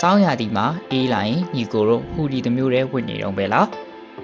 စောင်းရာသီမှာအေးလာရင်ညီကိုတို့ဟူဒီတစ်မျိုးတည်းဝင်နေတော့ပဲလား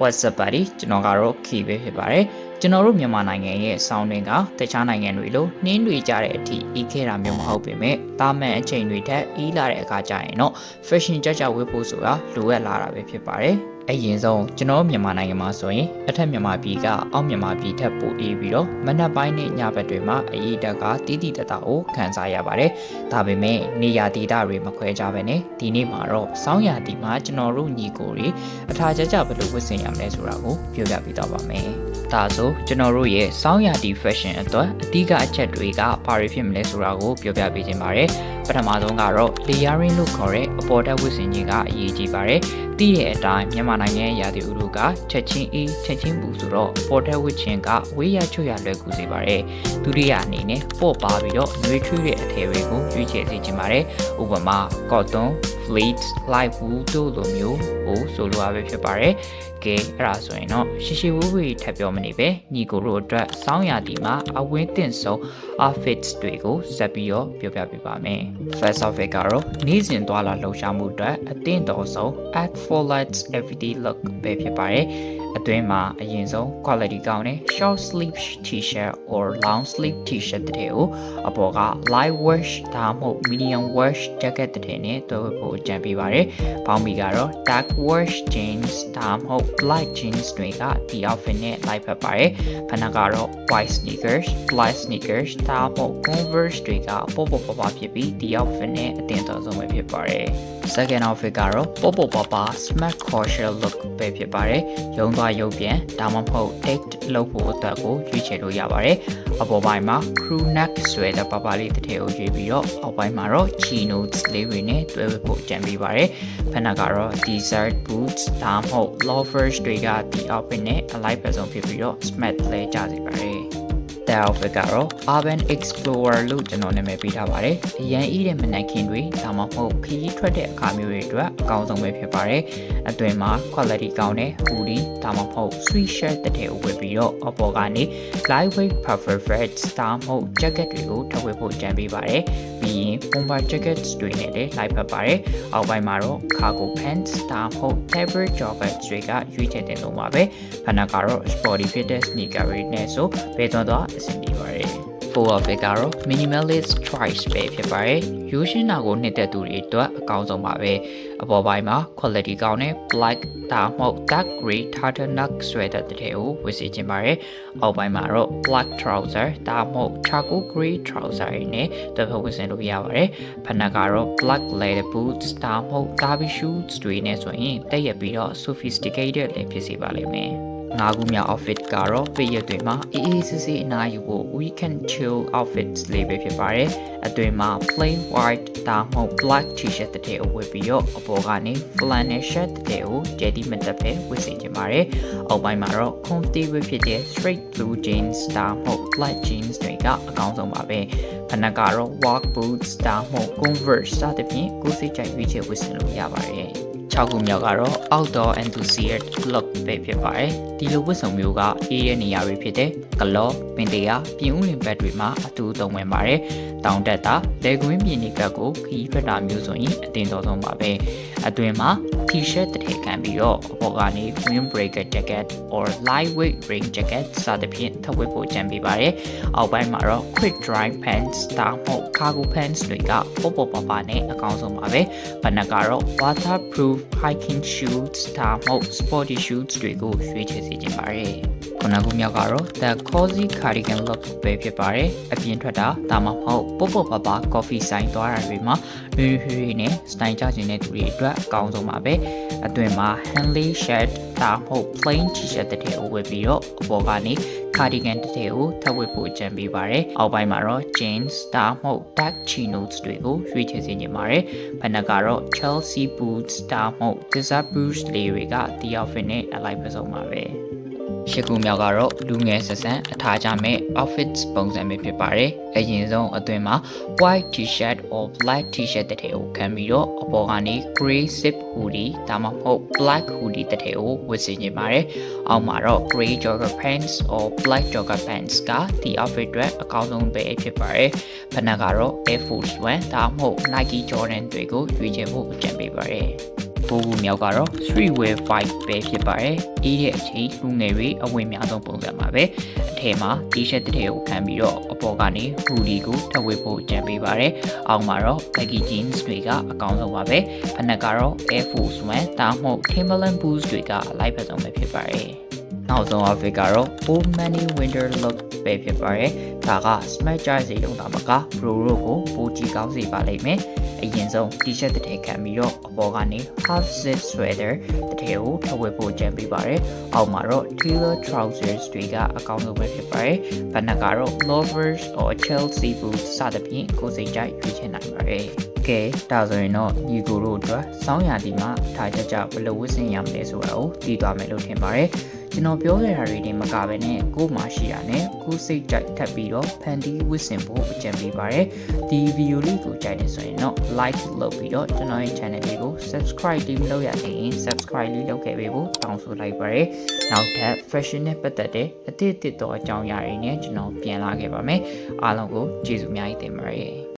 What's up buddy ကျွန်တော်ကတော့ K ပဲဖြစ်ပါတယ်ကျွန်တော်တို့မြန်မာနိုင်ငံရဲ့စောင်းတွင်ကတခြားနိုင်ငံတွေလိုနှင်းတွေကြတဲ့အထိအေးခဲတာမျိုးမဟုတ်ပေမဲ့တာမန်အချိန်တွေထက်အေးလာတဲ့အခါကျရင်တော့ fashion ကြကြဝတ်ဖို့ဆိုတာလိုအပ်လာတာပဲဖြစ်ပါတယ် အရင်ဆုံးကျွန်တော်မြန်မာနိုင်ငံမှာဆိုရင်အထက်မြန်မာပြည်ကအောက်မြန်မာပြည်ထက်ပိုအေးပြီးတော့မနက်ပိုင်းနဲ့ညဘက်တွေမှာအရေးတက်ကတီးတီတတကိုခံစားရပါတယ်။ဒါပေမဲ့နေရာဒေသတွေမခွဲကြဘဲနဲ့ဒီနေ့မှာတော့စောင်းရာသီမှာကျွန်တော်တို့ညီကိုတွေအထာကြကြဘယ်လိုဝတ်ဆင်ရမလဲဆိုတာကိုပြောပြပေးတော့ပါမယ်။ဒါဆိုကျွန်တော်တို့ရဲ့စောင်းရာသီ fashion အတွက်အဓိကအချက်တွေကဘာတွေဖြစ်မလဲဆိုတာကိုပြောပြပေးခြင်းပါတယ်။ပထမဆုံးကတော့ layering လို့ခေါ်တဲ့အပေါ်တက်ဝတ်ဆင်ခြင်းကအရေးကြီးပါတယ်။သိတဲ့အတိုင်းမြန်မာနိုင်ငံရဲ့ရာသီဥတုကချက်ချင်းအေးချက်ချင်းပူဆိုတော့ပေါ်တက်ဝတ်ခြင်းကဝေးရချွတ်ရလွယ်ကူစေပါတယ်။ဒုတိယအနေနဲ့ပေါ့ပါပြီးတော့နှွေးထွေးတဲ့အထည်တွေကိုရွေးချယ်စေချင်ပါတယ်။ဥပမာ cotton, fleece, light wool တို့လိုမျိုးကိုဆိုလိုရပဲဖြစ်ပါတယ်။ကဲအဲ့ဒါဆိုရင်တော့ရှီရှီဝူဝီထပ်ပြောမနေပဲညီကိုတို့အတွက်စောင်းရာသီမှာအဝင်းတင်ဆုံး outfits တွေကိုဆက်ပြီးတော့ပြောပြပေးပါမယ်။ First outfit ကတော့နေ့စဉ်သွားလာလှုပ်ရှားမှုအတွက်အသင့်တော်ဆုံး at for lights everyday look ပဲဖြစ်ပါတယ်။ အတွင်းမှာအရင်ဆုံး quality ကောင်းတဲ့ short sleeve t-shirt or long sleeve t-shirt တွေကိုအပေါ်က light wash ဒါမှမဟုတ် medium wash jacket တွေနဲ့တွဲဝတ်ဖို့ကြံပေးပါတယ်။ပေါင်းပြီးကတော့ dark wash jeans ဒါမှမဟုတ် black jeans တွေကဒီ outfit နဲ့ light ဖက်ပါတယ်။ခဏကတော့ white sneakers, black sneakers ဒါမှမဟုတ် converse တွေကပေါ့ပေါ့ပါပါဖြစ်ပြီးဒီ outfit နဲ့အတင်တော်ဆုံးပဲ ဖြစ်ပါတယ်။ second outfit ကတော့ပေါ့ပေါ့ပါပါ smart casual look ပဲဖြစ်ပါတယ်။ရုံသွားရုပ်ပြန်ဒါမှမဟုတ် date လုပ်ဖို့အတွက်ကိုရွေးချယ်လို့ရပါတယ်။အပေါ်ပိုင်းမှာ crew neck ဆွဲတဲ့ပါပါလေးတစ်ထည်ကိုရွေးပြီးတော့အောက်ပိုင်းမှာတော့ chinos လေးတွေနဲ့တွဲဝတ်ဖို့ကြံပေးပါတယ်။ဖက်နက်ကတော့ desert boots ဒါမှမဟုတ် loafers တွေကဒီ outfit နဲ့ align ပဲဆုံးဖြစ်ပြီးတော့ smart လဲကြစေပါတယ်။ တဲ့ outfit ကတော့ Urban Explorer လို့ကျွန်တော်နာမည်ပေးထားပါတယ်။အရန်ဤတဲ့မနက်ခင်းတွေဒါမှမဟုတ်ခရီးထွက်တဲ့အခါမျိုးတွေအတွက်အကောင်းဆုံးပဲဖြစ်ပါတယ်။အတွင်မှာ quality ကောင်းတဲ့ hoodie ဒါမှမဟုတ် sweatshirt တစ်ထည်ကိုဝတ်ပြီးတော့အပေါ်ကနေ lightweight puffer vest ဒါမှမဟုတ် jacket တွေကိုထပ်ဝတ်ဖို့ကြံပေးပါတယ်။ပြီးရင် bomber jackets တွေနဲ့လည်းလိုက်ဖက်ပါတယ်။အောက်ပိုင်းမှာတော့ cargo pants ဒါမှမဟုတ် fabric joggers တွေကရွေးချယ်တင်လို့ပါပဲ။ခဏကတော့ sporty fit တဲ့ sneaker တွေနဲ့ဆိုဘယ်တော့တော့အဆင်ပြေပါတယ် full of it ကတော့ minimalist choice ပဲဖြစ်ပါတယ်။ရိုးရှင်းတာကိုနှစ်သက်သူတွေအတွက်အကောင်းဆုံးပါပဲ။အပေါ်ပိုင်းမှာ quality ကောင်းတဲ့ black ဒါမှမဟုတ် dark gray turtleneck sweater တစ်ထည်ကိုဝတ်စီခြင်းပါတယ်။အောက်ပိုင်းမှာတော့ black trouser ဒါမှမဟုတ် charcoal gray trouser တွေနဲ့တစ်ဖက်ဝတ်ဆင်လို့ရပါတယ်။ဖနက်ကတော့ black leather boots ဒါမှမဟုတ် derby shoes တွေနဲ့ဆိုရင်တက်ရက်ပြီးတော့ sophisticated လည်းဖြစ်စေပါလိမ့်မယ်။ ငါးခုမြောက် outfit ကတော့ပြည့်ရက်တွေမှာအေးအေးဆေးဆေးအနားယူဖို့ weekend chill outfits လေးပဲဖြစ်ပါတယ်။အတွင်မှာ plain white ဒါမှမဟုတ် black t-shirt တစ်ထည်အဝတ်ပြီးတော့အပေါ်ကနေ flannel shirt တစ်ထည်ကိုကြဲတိမတက်ပဲဝတ်ဆင်ခြင်းပါတယ်။အောက်ပိုင်းမှာတော့ comfortable ဖြစ်တဲ့ straight blue jeans ဒါမှမဟုတ် black jeans တွေကအကောင်းဆုံးပါပဲ။ဖနက်ကတော့ work boots ဒါမှမဟုတ် converse စသဖြင့်ကိုယ်စိတ်ကြိုက်ရွေးချယ်ဝတ်ဆင်လို့ရပါတယ်။ 6ခုမြောက်ကတော့ outdoor enthusiast club ပဲဖြစ်ပါတယ်ဒီလိုဝတ်စုံမျိုးကအေးတဲ့နေရာတွေဖြစ်တဲ့ကလော့ပင်တရာပြင်ဦးလွင်ဘက်တွေမှာအထူးသုံးဝင်ပါတယ်တောင်တက်တာလေကွင်းပြင်နေဘက်ကိုခီးထွက်တာမျိုးဆိုရင်အတင်တော်ဆုံးပါပဲအတွင်မှာ t-shirt တစ်ထည်ခံပြီးတော့အပေါ်ကနေ windbreaker jacket or lightweight rain jacket စသဖြင့်ထပ်ဝတ်ဖို့ကြံပေးပါတယ်အောက်ပိုင်းမှာတော့ quick dry pants ဒါမှမဟုတ် cargo pants တွေကပေါ့ပေါ့ပါပါနဲ့အကောင်းဆုံးပါပဲဘဏ္ဍကတော့ waterproof hiking shoes ဒါမှမဟုတ် sporty shoes တွေကိုရွေးချယ်စီခြင်းပါတယ် ခုနကမြောက်ကတော့ the cozy cardigan look ပဲဖြစ်ပါတယ်အပြင်ထွက်တာဒါမှမဟုတ်ပေါ့ပေါ့ပါပါ coffee ဆိုင်သွားတာတွေမှာရွေးရွေးနဲ့စတိုင်ကြခြင်းတဲ့သူတွေအတွက်အကောင်းဆုံးပါပဲအတွင်မှာ Henley shirt ဒါမှမဟုတ် plain t-shirt တစ်ထည်ကိုဝတ်ပြီးတော့အပေါ်ကနေ cardigan တစ်ထည်ကိုထပ်ဝတ်ဖို့ကြံပေးပါတယ်။အောက်ပိုင်းမှာတော့ jeans ဒါမှမဟုတ် dark chinos တွေကိုရွေးချယ်စေချင်ပါတယ်။ဖနက်ကတော့ Chelsea boots ဒါမှမဟုတ် desert boots လေးတွေကဒီ outfit နဲ့အလိုက်ပစုံပါပဲ။ ရှစ်ခုမြောက်ကတော့လူငယ်ဆက်ဆန်အထားကြမဲ့ outfit ပုံစံမျိုးဖြစ်ပါတယ်။အရင်ဆုံးအတွင်းမှာ white t-shirt or black t-shirt တစ်ထည်ကိုခံပြီးတော့အပေါ်ကနေ gray zip hoodie ဒါမှမဟုတ် black hoodie တစ်ထည်ကိုဝတ်ဆင်နေပါတယ်။အောက်မှာတော့ gray jogger pants or black jogger pants ကဒီ outfit အတွက်အကောင်းဆုံးပဲဖြစ်ပါတယ်။ဖနက်ကတော့ Air Force 1ဒါမှမဟုတ် Nike Jordan တွေကိုရွေးချယ်ဖို့အကြံပေးပါတယ်။ ပိုးကူမြောက်ကတော့ streetwear vibe ပဲဖြစ်ပါတယ်။အေးတဲ့အချိန်လူငယ်တွေအဝင်များဆုံးပုံစံပါပဲ။အထည်မှာ t-shirt တစ်ထည်ကိုခံပြီးတော့အပေါ်ကနေ hoodie ကိုထပ်ဝေဖို့ကြံပေးပါတယ်။အောက်မှာတော့ baggy jeans တွေကအကောင်းဆုံးပါပဲ။ဖနက်ကတော့ Air Force 1ဒါမှမဟုတ် Timberland boots တွေကအလိုက်ဖက်ဆုံးပဲဖြစ်ပါတယ်။ နောက်ဆုံး outfit ကတော့ Old Money Winter Look ပဲဖြစ်ပါတယ်။ဒါက smart ကြိုက်စေရုံသာမက bro တို့ကိုပိုကြည့်ကောင်းစေပါလိမ့်မယ်။အရင်ဆုံး t-shirt တစ်ထည်ခံပြီးတော့အပေါ်ကနေ half zip sweater တစ်ထည်ကိုထပ်ဝတ်ဖို့ကြံပေးပါတယ်။အောက်မှာတော့ tailor trousers တွေကအကောင်းဆုံးပဲဖြစ်ပါတယ်။ဘဏ္ဍကတော့ lovers or Chelsea boots စသဖြင့်ကိုယ်စိတ်ကြိုက်ရွေးချယ်နိုင်ပါတယ်။ ကဲဒါဆိုရင်တော့ညီကိုတို့အတွက်စောင်းရာဒီမှာထားကြကြဘယ်လိုဝတ်ဆင်ရမလဲဆိုတာကိုသိသွားမယ်လို့ထင်ပါတယ်။ကျွန်တော်ပြောခဲ့တာတွေတင်မကဘဲနဲ့ကို့မှာရှိတာနဲ့ကိုယ်စိတ်ကြိုက်ထပ်ပြီးတော့ဖန်တီးဝတ်ဆင်ဖို့အကြံပေးပါတယ်။ဒီဗီဒီယိုလေးကိုကြိုက်တယ်ဆိုရင်တော့ like လုပ်ပြီးတော့ကျွန်တော်ရဲ့ channel လေးကို subscribe လေးမလုပ်ရသေးရင် subscribe လေးလုပ်ခဲ့ပေးဖို့တောင်းဆိုလိုက်ပါတယ်။နောက်ထပ် fashion နဲ့ပတ်သက်တဲ့အသစ်အသစ်သောအကြောင်းအရာတွေနဲ့ကျွန်တော်ပြန်လာခဲ့ပါမယ်။အားလုံးကိုကျေးဇူးအများကြီးတင်ပါတယ်။